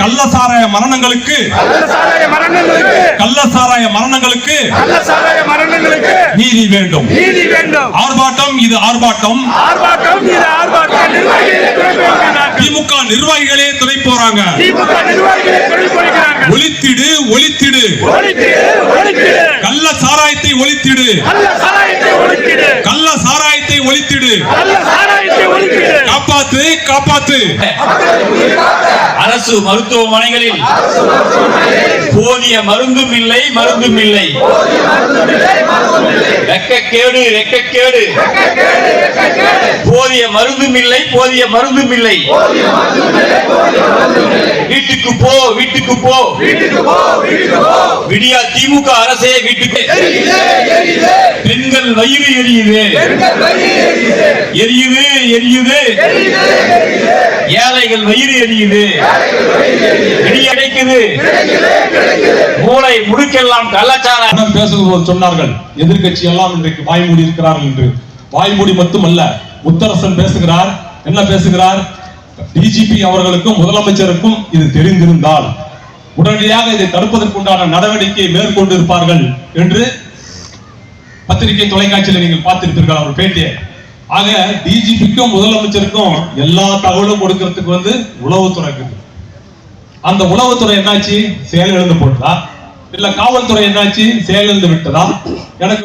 கள்ளசாராய மரணங்களுக்கு கள்ளசாராய மரணங்களுக்கு கள்ளசாராய மரணங்களுக்கு கள்ளசாராய மரணங்களுக்கு நீதி வேண்டும். நீதி வேண்டும். ஆர்ப்பாட்டம் இது ஆர்ப்பாட்டம். ஆர்ப்பாட்டம் இது ஆர்ப்பாட்டம். திமுக நிர்வாகிகளே துணை போறாங்க. ஒழித்திடு ஒழித்திடு கள்ள சாராயத்தை ஒளித்திடு கள்ள சாராயத்தை ஒழித்திடு. கள்ள சாராயத்தை ஒளித்திடு கள்ள சாராயத்தை ஒழித்திடு. காப்பாத்து காப்பாத்து. அரசு மருத்துவமனைகளில் போதிய மருந்தும் இல்லை மருந்தும் இல்லை. வெக்கக்கேடு வெக்கக்கேடு போதிய மருந்தும் இல்லை போதிய மருந்தும் இல்லை. வீட்டுக்கு போ வீட்டுக்கு போ. விடியா திமுக அரசே வீட்டுக்கு. பெண்கள் வயிறு எரியுது. எரியுது. எரியுது ஏழைகள் வயிறு எரியுது. இடி அடைக்குது. மூளை முடுக்கெல்லாம் கள்ளச்சார அண்ணன் பேசும்போது சொன்னார்கள் எதிர்க்கட்சி எல்லாம் இன்றைக்கு வாய்மூடி இருக்கிறார்கள் என்று. வாய்மூடி மட்டுமல்ல முத்தரசன் பேசுகிறார். என்ன பேசுகிறார்? டிஜிபி அவர்களுக்கும் முதலமைச்சருக்கும் இது தெரிந்திருந்தால் உடனடியாக இதை தடுப்பதற்குண்டான நடவடிக்கையை மேற்கொண்டிருப்பார்கள் என்று பத்திரிகை தொலைக்காட்சியில் நீங்கள் பார்த்திருப்பீர்கள் அவர் பேட்டியை. ஆக டிஜிபிக்கும் முதலமைச்சருக்கும் எல்லா தகவலும் கொடுக்கறதுக்கு வந்து உளவுத்துறை அந்த உளவுத்துறை என்னாச்சு? செயலிழந்து போட்டதா? இல்ல காவல்துறை என்னாச்சு? செயலிழந்து விட்டதா? எனக்கு